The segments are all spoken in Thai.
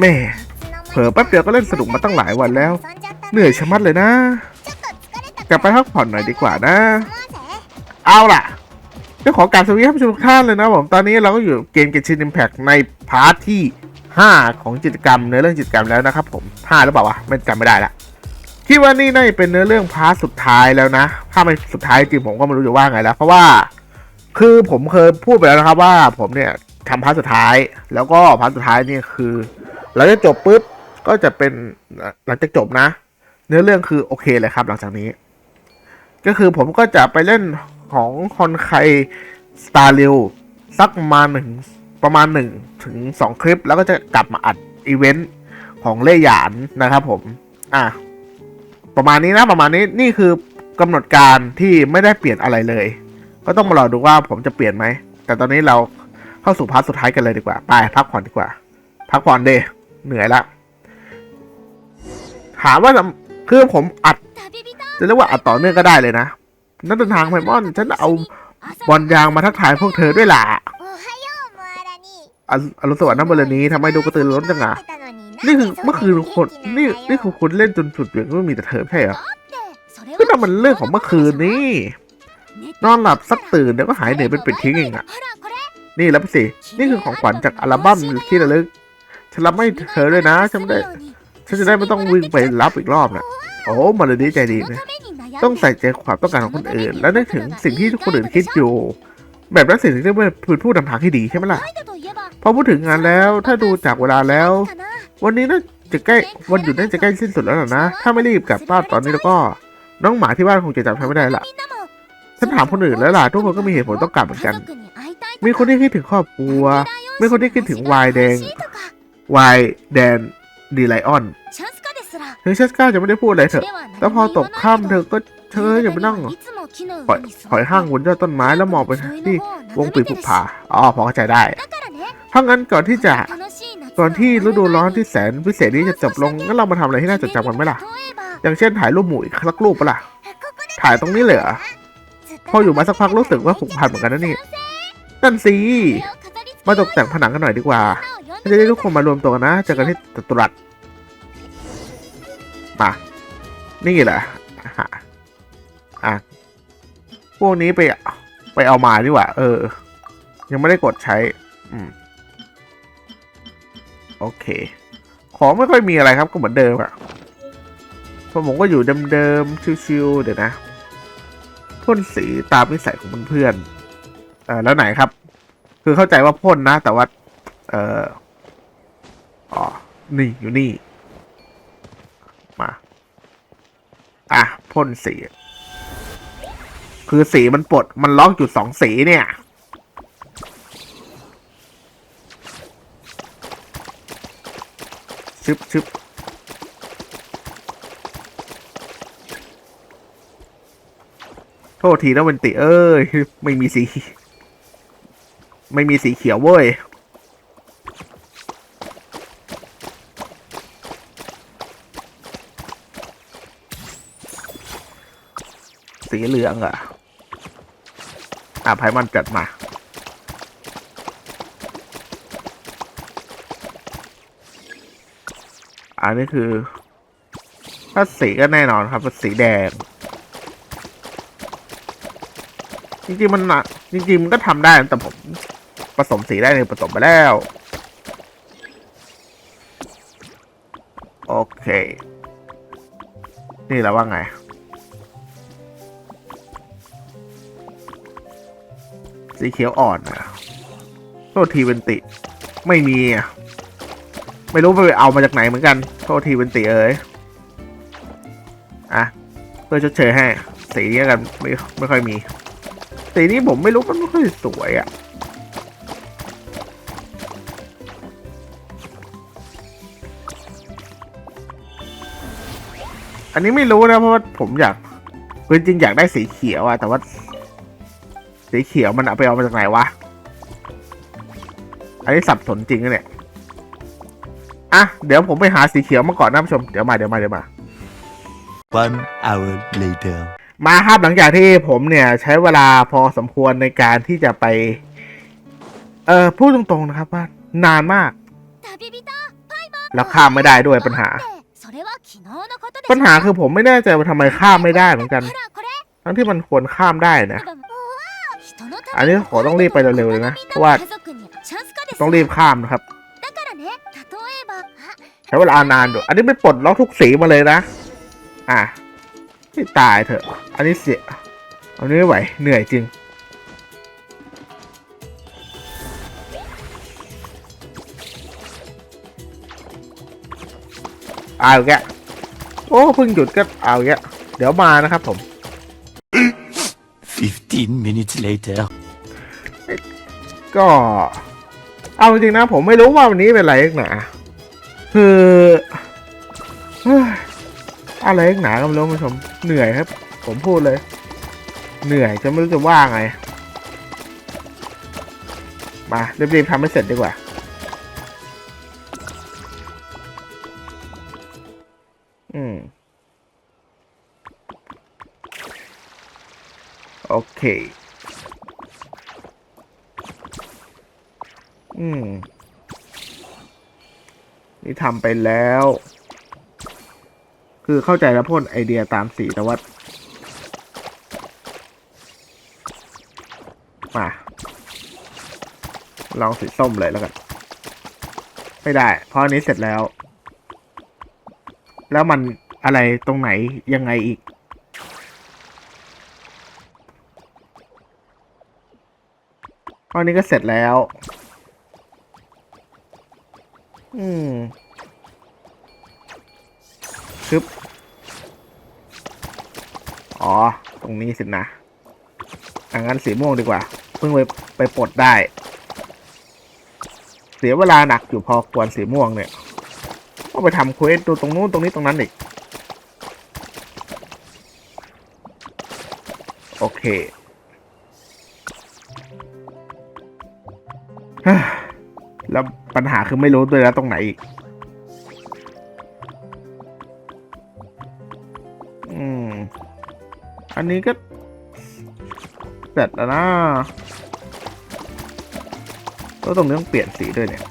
แม่เผลอแป๊บเดียวก็เล่นสนุกมาตั้งหลายวันแล้ว เหนื่อยชะมัดเลยนะ กลับไปพักผ่อนหน่อยดีกว่านะ เอาล่ะก็ขอการสวัสดีท่านผู้ชมทุกท่านเลยนะผมตอนนี้เราก็อยู่เกมเก n ชิน Impact ในพาร์ทที่ 5 ของกิจกรรมเนื้อเรื่องกิจกรรมแล้วนะครับผม5หรือเปล่าวะไม่จำไม่ได้ละคิดว่านี่น่าจะเป็นเนื้อเรื่องพาร์ทสุดท้ายแล้วนะถ้าไม่สุดท้ายจริงผมก็ไม่รู้จะว่าไงแล้ว เพราะว่าคือผมเคยพูดไปแล้วนะครับว่าผมเนี่ยทำพาร์ทสุดท้าย แล้วก็พาร์ทสุดท้ายนี่คือ หลังจากจบปุ๊บก็จะเป็นหลังจากจบนะ เนื้อเรื่องคือโอเคเลยครับ หลังจากนี้ ก็คือผมก็จะไปเล่นของคอนไคสตาร์ริวสักประมาณหนึ่งประมาณหนึ่งถึงสองคลิป แล้วก็จะกลับมาอัดอีเวนต์ของเล่หยานนะครับผม อะ ประมาณนี้นะประมาณนี้นี่คือกำหนดการที่ไม่ได้เปลี่ยนอะไรเลย ก็ต้องมารอดูว่าผมจะเปลี่ยนไหม แต่ตอนนี้เราเข้าสู่พาร์ทสุดท้ายกันเลยดีกว่า ไปพักผ่อนดีกว่า พักผ่อนเด เหนื่อยละ ถามว่าทำคือผมอัด จะเรียกว่าอัดต่อเนื่องก็ได้เลยนะ นักเดินทางไพมอน ฉันเอาบอลยางมาทักทายพวกเธอด้วยล่ะออรุณสวัสดิ์น้ำบรนี้ทำไมดูกระตือรือร้นจังอะนี่คือเมื่อคืนคนนี่นี่คือคุณเล่นจนสุดเหวี่ยงไม่มีแต่เธอไม่ใช่เหรอก็นั่นมันเรื่องของเมื่อคืนนี่นอนหลับสักตื่นเดี๋ยวก็หายเหนื่อยเป็นเป็ดทิ้งเองอะนี่แล้วสิ นี่คือของขวัญจากอัลบั้มที่ระลึก ฉันรับให้เธอด้วยนะฉันไม่ได้ฉันจะได้ไม่ต้องวิ่งไปรับอีกรอบนะโอ้มาเลยดีใจดีนะต้องใส่ใจความต้องการของคนอื่น และนึกถึงสิ่งที่คนอื่นคิดอยู่ แบบนั้นสิ่งที่เรียกว่าเป็นผู้นำทางที่ดีใช่ไหมล่ะพอพูดถึงงานแล้วถ้าดูจากเวลาแล้ว วันนี้น่าจะใกล้วันหยุดน่าจะใกล้สิ้นสุดแล้วล่ะนะ ถ้าไม่รีบกลับบ้านตอนนี้แล้วก็ น้องหมาที่บ้านคงจะจำฉันไม่ได้ละฉันถามคนอื่นแล้วล่ะทุกคนก็มีเหตุผลต้องกลับเหมือนกัน มีคนที่คิดถึงครอบครัว มีคนที่คิดถึงวายแดง วายแดนดีไลออนถึงเชสก้าจะไม่ได้พูดอะไรเถอะ แล้วพอตกค่ำเธอก็เธออย่าไปนั่งหอยหอยห้างบนยอดต้นไม้แล้วมองไปที่วงปีกผุผาอ๋อพอเข้าใจได้ถ้างั้นก่อนที่จะก่อนที่ฤดูร้อนที่แสนพิเศษนี้จะจบลงงั้นเรามาทำอะไรที่น่าจดจำกันไหมล่ะ อย่างเช่นถ่ายรูปหมู่อีกสักรูปปะล่ะ ถ่ายตรงนี้เลยเหรอพออยู่มาสักพักรู้สึกว่าผูกพันเหมือนกันนะนี่นั่นสิ มาตกแต่งผนังกันหน่อยดีกว่าจะได้ทุกคนมารวมตัวกันนะเจอกันที่จตุรัสมานี่แหละหาอะพวกนี้ไปไปเอามาดีกว่า เออ ยังไม่ได้กดใช้ อืม โอเค ของไม่ค่อยมีอะไรครับก็เหมือนเดิมอะพอผมก็อยู่เดิมๆ ชิวๆ เดี๋ยวนะพ่นสีตามนิสัยของเพื่อนๆ เออแล้วไหนครับ คือเข้าใจว่าพ่นนะ แต่ว่า เอออ๋อ นี่อยู่นี่ มา อะพ่นสี คือสีมันปลด มันล็อกอยู่สองสีเนี่ยชึบชึบโทษทีนะเวนติ เอ้ย ไม่มีสี ไม่มีสีเขียวเว้ย สีเหลืองอะอะไพมันจัดมา อันนี้คือ ถ้าสีก็แน่นอนครับเป็นสีแดง จริงๆมันนะจริงๆมันก็ทำได้แต่ผม ผสมสีได้เลยผสมไปแล้ว โอเค นี่แล้วว่าไง สีเขียวอ่อนนะโทษทีเป็นติ ไม่มีอะไม่รู้ไปเอามาจากไหนเหมือนกัน โทษทีเป็นตีเอ้ยอะ เพื่อชดเชยให้ สีนี้กันไม่ไม่ค่อยมี สีนี้ผมไม่รู้มันไม่ค่อยสวยอะ่ะ อันนี้ไม่รู้นะเพราะว่าผมอยากคือจริงอยากได้สีเขียวอะแต่ว่า สีเขียวมันเอาไปเอามาจากไหนวะ อันนี้สับสนจริงนะเนี่ยอะเดี๋ยวผมไปหาสีเขียวมาก่อนนะผู้ชมเดี๋ยวมาเดี๋ยวมาเดี๋ยวมา One hour later. มาครับหลังจากที่ผมเนี่ยใช้เวลาพอสมควรในการที่จะไป เอ่อพูดตรงๆนะครับว่านานมาก แล้วข้ามไม่ได้ด้วยปัญหา ปัญหาคือผมไม่แน่ใจว่าทำไมข้ามไม่ได้เหมือนกัน ทั้งที่มันควรข้ามได้นะ อันนี้ขอต้องรีบไปเร็วๆเลยนะ เพราะว่าต้องรีบข้ามนะครับใช้เวลานานด้วยอันนี้ไม่ปลดล็อกทุกสีมาเลยนะ อะที่ตายเถอะ อันนี้เสีย อันนี้ไม่ไหว เหนื่อยจริง เอาอีกแกะโอ้เพิ่งหยุดก็เอาอีกแกะเดี๋ยวมานะครับผม 15 minutes later. ก็ เอาจริงๆนะ ผมไม่รู้ว่าวันนี้เป็นอะไรนักหนาคือเฮ้ยอะไรนักหนาก็ไม่รู้คุณผู้ชมเหนื่อยครับ ผมพูดเลย เหนื่อยจะไม่รู้จะว่าไง มารีบๆทำให้เสร็จดีกว่า เคอืม นี่ทำไปแล้ว คือเข้าใจแล้วพ่นไอเดียตามสีแต่ว่ามาลองสีส้มเลยแล้วกัน ไม่ได้ เพราะอันนี้เสร็จแล้ว แล้วมันอะไรตรงไหนยังไงอีก ตอนนี้ก็เสร็จแล้ว อืมคึบอ๋อ ตรงนี้สินะอังั้นสีม่วงดีกว่า เพิ่งไปไปปลดได้ เสียเวลาหนักอยู่พอควรสีม่วงเนี่ยต้องไปทำเควสดูตรงนู้นตรงนี้ตรงนั้นอีก โอเค แล้วปัญหาคือไม่รู้ด้วยแล้วตรงไหนอีกอืม อันนี้ก็เสร็จแล้วนะแล้วตรงนี้ต้องเปลี่ยนสีด้วยเนี่ย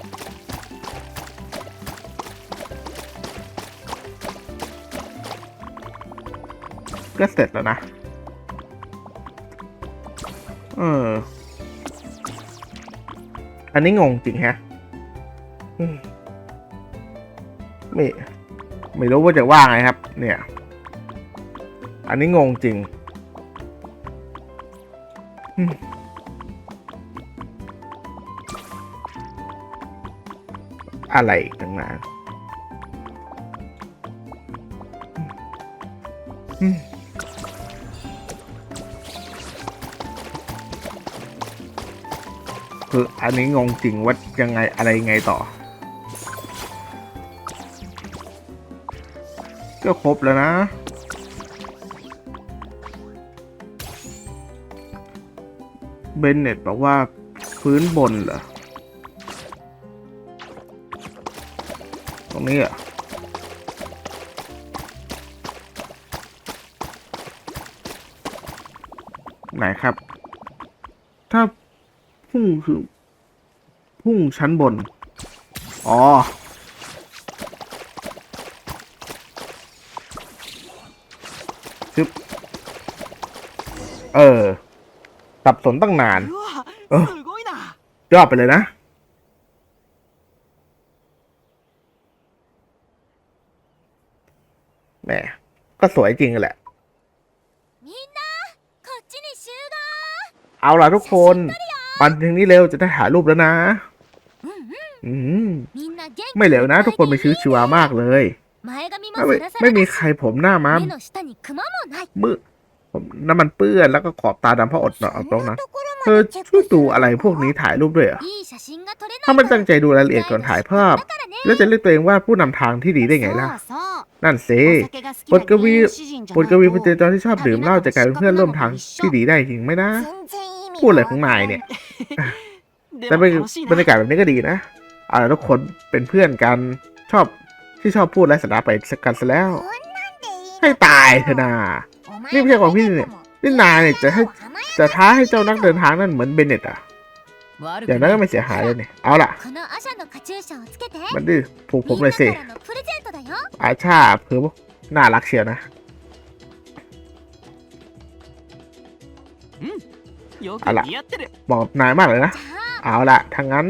ก็เสร็จแล้วนะ เออ อันนี้งงจริงแฮะ ไม่ไม่รู้ว่าจะว่าไงครับ เนี่ย อันนี้งงจริงอะไรอีกตั้งนานอืมคืออันนี้งงจริงว่ายังไงอะไรไงต่อ ก็ครบแล้วนะ เบนเน็ตบอกว่าพื้นบนเหรอ ตรงนี้อะไหนครับ ถ้าพุ่งคือ พุ่งชั้นบน อ๋อ ซึบเออตับสนตั้งนานเออยอดไปเลยนะแม่ก็สวยจริงแหละ เอาล่ะทุกคนปันทึงนี้เร็วจะได้หารูปแล้วนะ อืม ไม่เหลวนะ ทุกคนไปชื้อชัวามากเลย ไม่ไม่ไม่มีใครผมหน้าม้ามืดผมน้ำมันเปื้อนแล้วก็ขอบตาดำเพราะอดนอนเอาตรงนั้นเธอช่วยดูอะไรพวกนี้ถ่ายรูปด้วยเหรอถ้ามันตั้งใจดูรายละเอียดก่อนถ่ายภาพ แล้วจะเรียกตัวเองว่าผู้นำทางที่ดีได้ไงล่ะ นั่นสิบทกวีบทกวีเป็นเจจอนที่ชอบดื่มเหล้าจะกลายเป็นเพื่อนร่วมทางที่ดีได้จริงไหมนะ พูดอะไรของนายเนี่ย แต่เป็นบรรยากาศแบบนี้ก็ดีนะเอาล่ะทุกคนเป็นเพื่อนกันชอบ ที่ชอบพูดไร้สาระไปสักกันซะแล้ว ให้ตายเถอะนานี่ไม่ใช่ของพี่เนี่ยนี่นาเนี่ยจะให้จะท้าให้เจ้านักเดินทางนั่นเหมือนเบนเนตอะอย่างนั้นก็ไม่เสียหายเลยเนี่ยเอาล่ะ มันดื้อผูกผมเลยสิอาชาเพื่อน่ารักเชียวนะเอาล่ะบอกนายมากเลยนะ เอาล่ะทางนั้น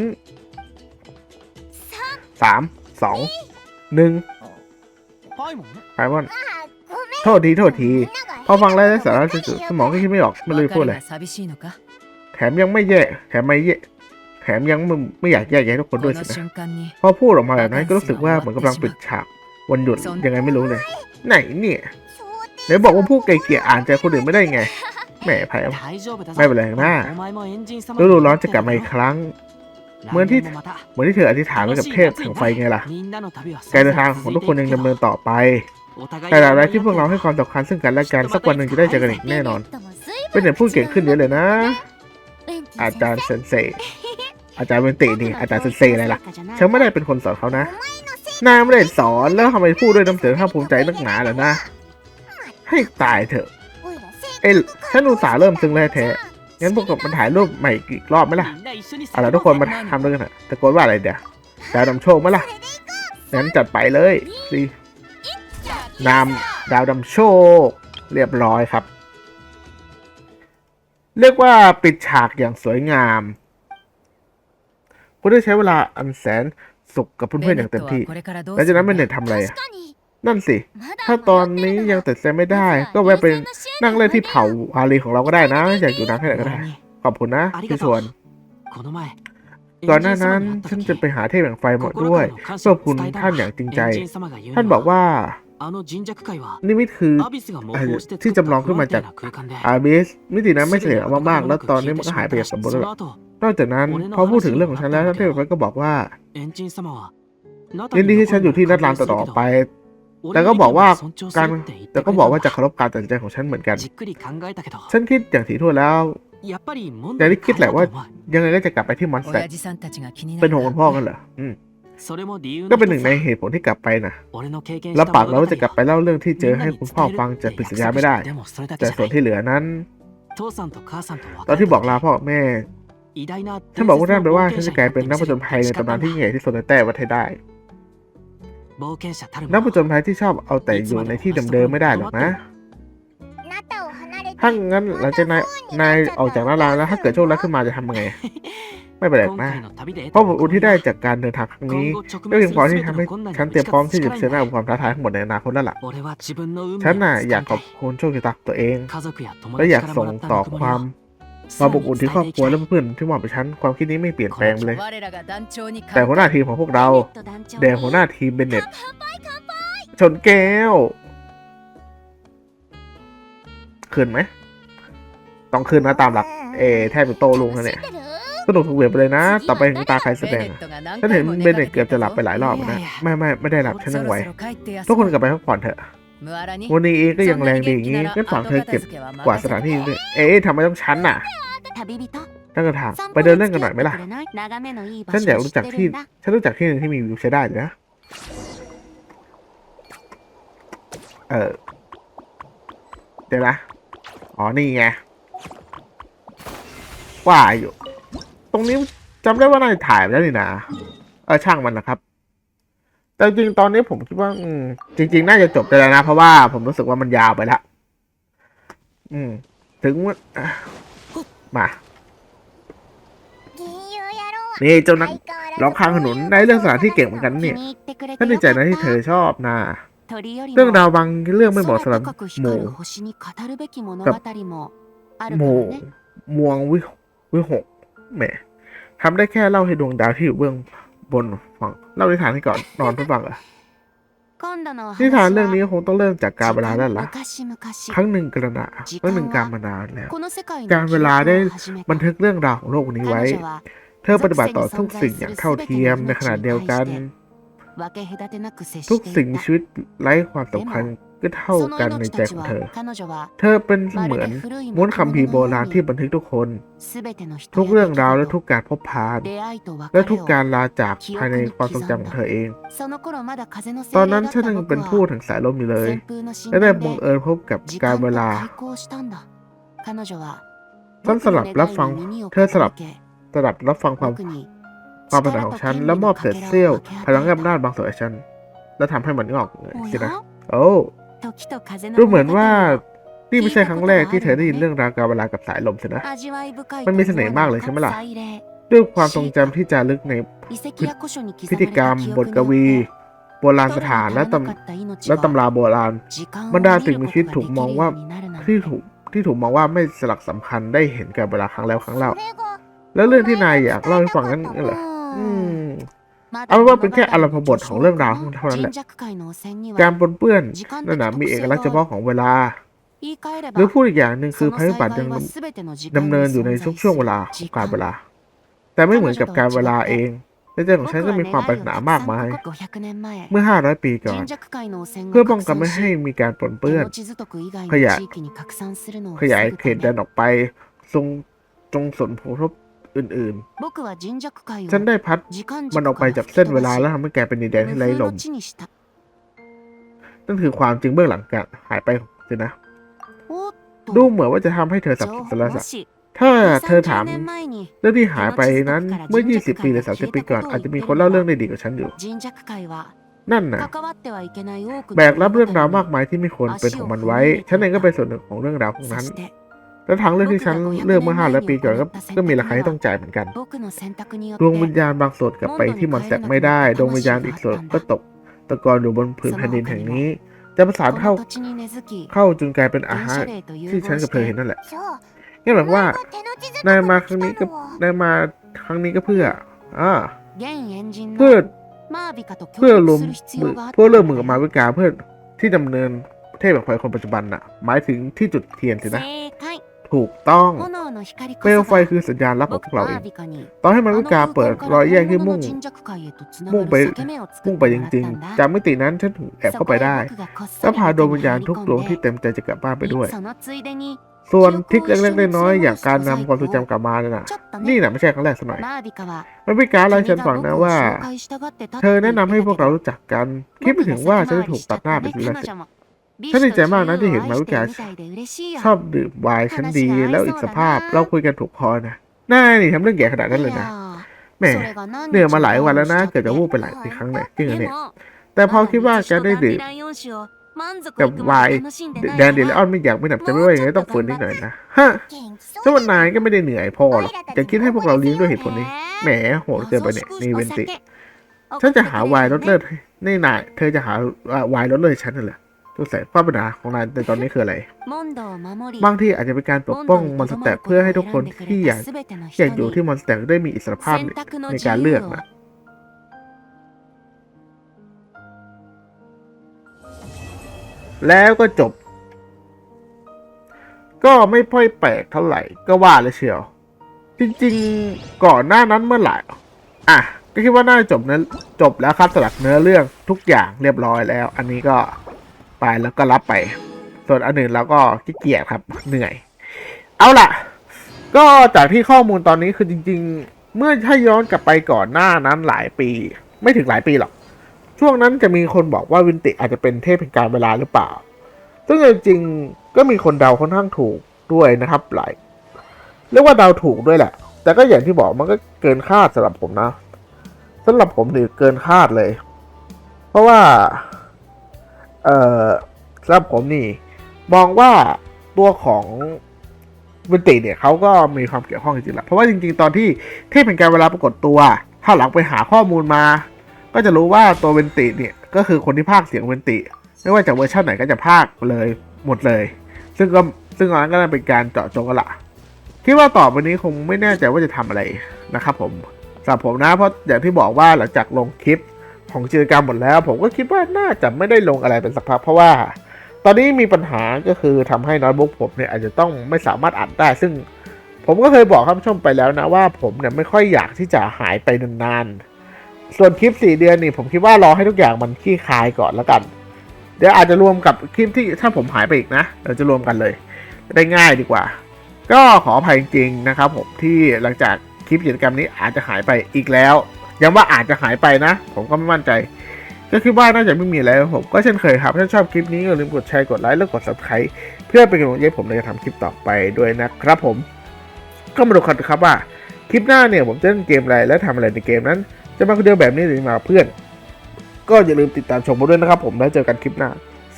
สามสอง หนึ่งไพมอนโทษทีโทษที พอฟังแล้วสาระสุดสมองก็คิดไม่ออกไม่เลยพูดเลยแถมยังไม่แย่แถมไม่แย่แถมยังไม่อยากแยกแยะทุกคนด้วยสินะพอพูดออกมาแบบนั้นก็รู้สึกว่าเหมือนกำลังปิดฉากวันหยุดยังไงไม่รู้เลย ไหนเนี่ยไหนบอกว่าพูดไกลเกลี่ยอ่านใจคนอื่นไม่ได้ไงแหมไผ่ไม่เป็นไรนะฤดูร้อนจะกลับมาอีกครั้ง เหมือนที่เหมือนที่เธออธิษฐานไว้กับเทพแห่งไฟไงล่ะการเดินทางของทุกคนยังดำเนินต่อไปแต่หลายที่พวกเราให้ความสำคัญซึ่งกันและกันสักวันหนึ่งจะได้เจอกันอีกแน่นอน เป็นเด็กพูดเก่งขึ้นเยอะเลยนะ อาจารย์เซนเซอาจารย์เวนตินี่อาจารย์เซนเซอะไรล่ะฉันไม่ได้เป็นคนสอนเขานะนายไม่ได้สอนแล้วทำไมพูดด้วยน้ำเสียงข้าภูมิใจนักหนาล่ะนะ ให้ตายเถอะ เอ้ฉันอุตส่าห์เริ่มซึ้งแล้วแท้ งั้นพวกกัมันถ่ายรูปใหม่อีกรอบไหมล่ะเอาล่ะทุกคนมาทำด้วยกันเะตะโกนว่าอะไรเดี๋ยวดาวดำโชคไหมล่ะงั้นจัดไปเลยสินำดาวดำโชค เรียบร้อยครับ เรียกว่าปิดฉากอย่างสวยงามคุณได้ใช้เวลาอันแสนสุขกับเพื่อนๆอย่างเต็มที่แล้วจากนั้นเบนเน็ตทำอะไรนั่นสิ ถ้าตอนนี้ยังตัดสินไม่ได้ ก็แวะไป นั่งเล่นที่เผาอารีของเราก็ได้นะ อยากอยู่นั่งแค่ไหนก็ได้ ขอบคุณนะที่ชวนก่อนหน้านั้นฉันจะไปหาเทพแห่งไฟหมดด้วยขอบคุณท่านอย่างจริงใจ ท่านบอกว่านี่มิตคือที่จำลองขึ้นมาจากอาบิสมิตินั้นไม่เสียมากแล้วตอนนี้มันก็หายไปอย่างสมบูรณ์แล้วนอกจากนั้นพอพูดถึงเรื่องของฉันแล้วท่านเทพไฟก็บอกว่ายินดีที่ฉันอยู่ที่นัดลานต่อไป แต่ก็บอกว่าการแต่ก็บอกว่าจะเคารพการตัดสินใจของฉันเหมือนกัน ฉันคิดอย่างถี่ถ้วนแล้วแต่ที่คิดแหละว่า ยังไงก็จะกลับไปที่มอนสเตอร์เป็นห่วงคุณพ่อกันเหรออืมก็เป็นหนึ่งในเหตุผลที่กลับไปนะรับปากแล้วว่าจะกลับไปเล่าเรื่องที่เจอให้คุณพ่อฟังจะผิดสัญญาไม่ได้ แต่ส่วนที่เหลือนั้น ตอนที่บอกลาพ่อแม่ฉันบอกว่าท่านแปลว่าฉันจะกลายเป็นนักผจญภัยในตำนานที่ใหญ่ที่สุดในแต่ประเทศได้ นักผจญภัยที่ชอบเอาแต่อยู่ในที่เดิมๆไม่ได้หรอกนะ ถ้างั้นหลังจากนายนายออกจากนาราแล้วถ้าเกิดโชคร้าขึ้นมาจะทำไง ไม่แปลกนะเพราะผลอุทิศได้จากการเดินทางครั้งนี้ก็เพียงพอที่ทำให้ฉันเตรียมพร้อมที่จะเผชิญหน้าความท้าทายทั้งหมดในอนาคตแล้วล่ะฉันน่ะอยากขอบคุณโชคชะตาตัวเอง และอยากส่งต่อความ ความอบอุ่นที่ครอบครัวและเพื่อนๆที่มอบไปฉันความคิดนี้ไม่เปลี่ยนแปลงเลย แต่หัวหน้าทีมของพวกเราแดงหัวหน้าทีมเบนเน็ตชนแก้วคืนไหมต้องคืนนะตามหลักเอแทบจะโตลงแลเนี่ยสนุกสุดเหวี่ยงไปเลยนะ ต่อไปถึงตาใครแสดงฉันเห็นเบนเน็ตเกือบจะหลับไปหลายรอบนะ ไม่ไม่ไม่ได้หลับฉันนั่งไหวทุกคนกลับไปพักผ่อนเถอะ วันนี้เอก็ยังแรงดีอย่างนี้ก็ฝากเธอเก็บกว่าสถานที่ด้ยเอ๊ทำไมต้องชั้นน่ะน่างกระถางไปเดินเล่นกันหน่อยไหมล่ะ ฉันอยากรู้จักที่ ฉันรู้จักที่หนึ่งที่มีวิวใช้ได้เลยนะ เออ เดี๋ยวนะ อ๋อ นี่ไง ว่าอยู่ ตรงนี้จำได้ว่านายถ่ายแล้วนี่นะ เออ ช่างมันนะครับ แต่จริงตอนนี้ผมคิดว่า อืม จริง ๆ น่าจะจบไปแล้วนะ เพราะว่าผมรู้สึกว่ามันยาวไปละอืม ถึงมานี่เจ้านักร้องข้างถนนในเรื่องสารที่เก่งเหมือนกันเนี่ยฉันดีใจนะที่เธอชอบนะเรื่องราวบางเรื่องไม่เหมาะสำหรับหมู่กับหมู่มวงวิวหกแหมทำได้แค่เล่าให้ดวงดาวที่อยู่เบื้อง บนฝั่งเล่านิทานให้ก่อนนอนเพื่อฟังเหรอนิทานเรื่องนี้คงต้องเริ่มจากการเวลาแล้วล่ะครั้งหนึ่งกระนาครั้งหนึ่งการมานานแล้ว การเวลาได้บันทึกเรื่องราวของโลกนี้ไว้ เธอปฏิบัติต่อทุกสิ่งอย่างเท่าเทียมในขณะเดียวกัน ทุกสิ่งมีชีวิตไร้ความสำคัญ ก็เท่ากันในใจของเธอ เธอเป็นเหมือนม้วนคำพีโบราณที่บันทึกทุกคน ทุกเรื่องราวและทุกการพบพาน และทุกการลาจากภายในความทรงจำของเธอเอง ตอนนั้นฉันยังเป็นผู้ถึงสายลมอยู่เลย และได้บังเอิญพบกับการเวลาฉันสลับรับฟัง เธอสลับสลับรับฟังความความปัญหาของฉัน และมอบเศษเสี้ยวพลังอำนาจบางส่วนให้ฉัน และทำให้มันงอกเงยสินะ โอ้ ดูเหมือนว่านี่ไม่ใช่ครั้งแรกที่เธอได้ยินเรื่องราวกาเวลากับสายลมสินะ มันมีเสน่ห์มากเลยใช่ไหมล่ะ ด้วยความทรงจำที่จะลึกในพิธีกรรม บทกวี โบราณสถานและตำและตำราโบราณ บรรดาสิ่งมีชีวิตถูกมองว่าที่ถูกที่ถูกมองว่าไม่สลักสำคัญได้เห็นกาบเวลาครั้งแล้วครั้งเล่า แล้วเรื่องที่นายอยากเล่าให้ฟังนั้นเหรออืม เอาเป็นว่าเป็นแค่อารมณ์บทของเรื่องราวเท่านั้นแหละ การปนเปื้อนนั่นนะมีเอกลักษณ์เฉพาะของเวลา หรือพูดอีกอย่างหนึ่งคือภัยพิบัติยังดำเนินอยู่ในทุกช่วงเวลาของการเวลา แต่ไม่เหมือนกับการเวลาเองในใจของฉันก็มีความปรารถนามากมาย เมื่อ 500 ปีก่อน เพื่อป้องกันไม่ให้มีการปนเปื้อน ขยายขยายเขตแดนออกไปทรงจงสนผลกระทบ อื่นๆ ฉันได้พัดมันออกไปจากเส้นเวลาแล้วทำให้แกเป็นดินแดนที่ไร้ลม นั่นคือความจริงเบื้องหลังการหายไปของสินะ ดูเหมือนว่าจะทำให้เธอสับสนสารสัตว์ถ้าเธอถามเรื่องที่หายไปนั้นเมื่อ 20 ปีหรือ 30 ปีก่อนอาจจะมีคนเล่าเรื่องได้ดีกว่าฉันอยู่ นั่นนะแบกรับเรื่องราวมากมายที่ไม่ควรเป็นของมันไว้ ฉันเองก็เป็นส่วนหนึ่งของเรื่องราวพวกนั้น และทางเรื่องที่ฉันเลือกเมื่อ500ปีก่อนก็ก็มีราคาที่ต้องจ่ายเหมือนกันดวงวิญญาณบางส่วนกลับไปที่มอนสเตอร์ไม่ได้ดวงวิญญาณอีกส่วนก็ตกตะกอนอยู่บนผืนแผ่นดินแห่งนี้ จะประสานเข้าเข้าจนกลายเป็นอาหารที่ฉันกับเธอเห็นนั่นแหละงั้นหมายความว่านายมาครั้งนี้ก็นายมาครั้งนี้ก็เพื่ออ่าเพื่อเพื่อรวมมือเพื่อเริ่มมือกับมาวิกาเพื่อที่ดำเนินเทพแห่งไฟคนปัจจุบันน่ะ หมายถึงที่จุดเทียนสินะ ถูกต้อง เปลวไฟคือสัญญาณรับของพวกเราเอง ตอนให้มาวิกาเปิดรอยแยกที่มุ่ง มุ่งไปมุ่งไปจริงๆจากมิตินั้นฉันถึงแอบเข้าไปได้ แล้วพาดวงวิญญาณทุกดวงที่เต็มใจจะกลับบ้านไปด้วย ส่วนทริกเล็กๆน้อยๆอย่างการนำความทรงจำกลับมาเนี่ยนะนี่นะไม่ใช่ครั้งแรกสักหน่อยมันวิกาเล่าให้ฉันฟังนะว่า เธอแนะนำให้พวกเรารู้จักกัน คิดไม่ถึงว่าฉันจะถูกตัดหน้าไปทีละสิ ฉันดีใจมากนะที่เห็นมาวิกาชอบดื่มไวน์ชั้นดีแล้วอีกสภาพเราคุยกันถูกคอนะน่านี่ทำเรื่องแย่ขนาดนั้นเลยนะแหมเหนื่อยมาหลายวันแล้วนะเกิดจะวูบไปหลายครั้งเลยจริงเหรอเนี่ยแต่พอคิดว่าแกได้ดื่มกับไวน์แดนเดลออนไม่อยากไม่หนับจะไม่ว่าอย่างไรต้องฝืนนิดหน่อยนะฮะสวันนายก็ไม่ได้เหนื่อยพอหรอกจะคิดให้พวกเราเลี้ยงด้วยเหตุผลนี้แหมโหดเกินไปเนี่ยนี่เวนติฉันจะหาไวน์รสเลิศให้นี่นายเธอจะหาไวน์รสเลิศให้ฉันนั่นแหละ ตัวใส่ความปัญหาของนายในตอนนี้คืออะไร บางทีอาจจะเป็นการปกป้องมอนสเตอร์เพื่อให้ทุกคนที่อยากอยากอยู่ที่มอนสเตอร์ได้มีอิสรภาพในการเลือกนะแล้วก็จบ ก็ไม่ค่อยแปลกเท่าไหร่ก็ว่าเลยเชียว จริงๆก่อนหน้านั้นเมื่อไหร่อะก็คิดว่าน่าจะจบเนื้อจบแล้วครับสลักเนื้อเรื่องทุกอย่างเรียบร้อยแล้ว อันนี้ก็ ไปแล้วก็รับไป ส่วนอันอื่นเราก็ขี้เกียจครับเหนื่อย เอาล่ะ ก็จากที่ข้อมูลตอนนี้คือจริง ๆ เมื่อถ้าย้อนกลับไปก่อนหน้านั้นหลายปี ไม่ถึงหลายปีหรอก ช่วงนั้นจะมีคนบอกว่าวินติอาจจะเป็นเทพแห่งการเวลาหรือเปล่า ซึ่งจริงๆก็มีคนเดาค่อนข้างถูกด้วยนะครับหลายเรียกว่าเดาถูกด้วยแหละ แต่ก็อย่างที่บอกมันก็เกินคาดสำหรับผมนะสำหรับผมนี่เกินคาดเลย เพราะว่า เอ่อสำหรับผมนี่ มองว่าตัวของวินติเนี่ยเขาก็มีความเกี่ยวข้องจริงๆแหละเพราะว่าจริงๆ ตอนที่เทพแห่งการเวลาปรากฏตัว ถ้าหลังไปหาข้อมูลมา ก็จะรู้ว่าตัวเวนติเนี่ยก็คือคนที่พากเสียงเวนติ ไม่ว่าจากเวอร์ชันไหนก็จะพากเลยหมดเลย ซึ่งก็ซึ่งอันนั้นก็เป็นการเจาะจงกันละคิดว่าต่อไปนี้คงไม่แน่ใจว่าจะทำอะไรนะครับผมสำหรับผมนะเพราะอย่างที่บอกว่าหลังจากลงคลิป ของกิจกรรมหมดแล้ว ผมก็คิดว่าน่าจะไม่ได้ลงอะไรเป็นสักพักเพราะว่า ตอนนี้มีปัญหาก็คือทำให้น้ตบุ๊กผมเนี่ยอาจจะต้องไม่สามารถอัดได้ ซึ่งผมก็เคยบอกท่านผู้ชมไปแล้วนะว่าผมเนี่ยไม่ค่อยอยากที่จะหายไปนานๆ ส่วนคลิป 4 เดือนนี่ผมคิดว่ารอให้ทุกอย่างมันคลี่คลายก่อนแล้วกัน เดี๋ยวอาจจะรวมกับคลิปที่ถ้าผมหายไปอีกนะเราจะรวมกันเลย ได้ง่ายดีกว่า ก็ขออภัยจริงๆนะครับผมที่หลังจากคลิปกิจกรรมนี้อาจจะหายไปอีกแล้ว ย้ำว่าอาจจะหายไปนะ ผมก็ไม่มั่นใจ ก็คิดว่าน่าจะไม่มีแล้วผมก็เช่นเคยครับถ้าชอบคลิปนี้อย่าลืมกดแชร์กดไลค์แล้วกด subscribe เพื่อเป็นกำลังใจผมในการทำคลิปต่อไปด้วยนะครับผม ก็มาดูกันครับว่าคลิปหน้าเนี่ยผมจะเล่นเกมอะไรและทำอะไรในเกมนั้น จะมาคนเดียวแบบนี้หรือมาเพื่อน ก็อย่าลืมติดตามชมมาด้วยนะครับผมแล้วเจอกันคลิปหน้า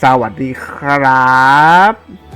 สวัสดีครับ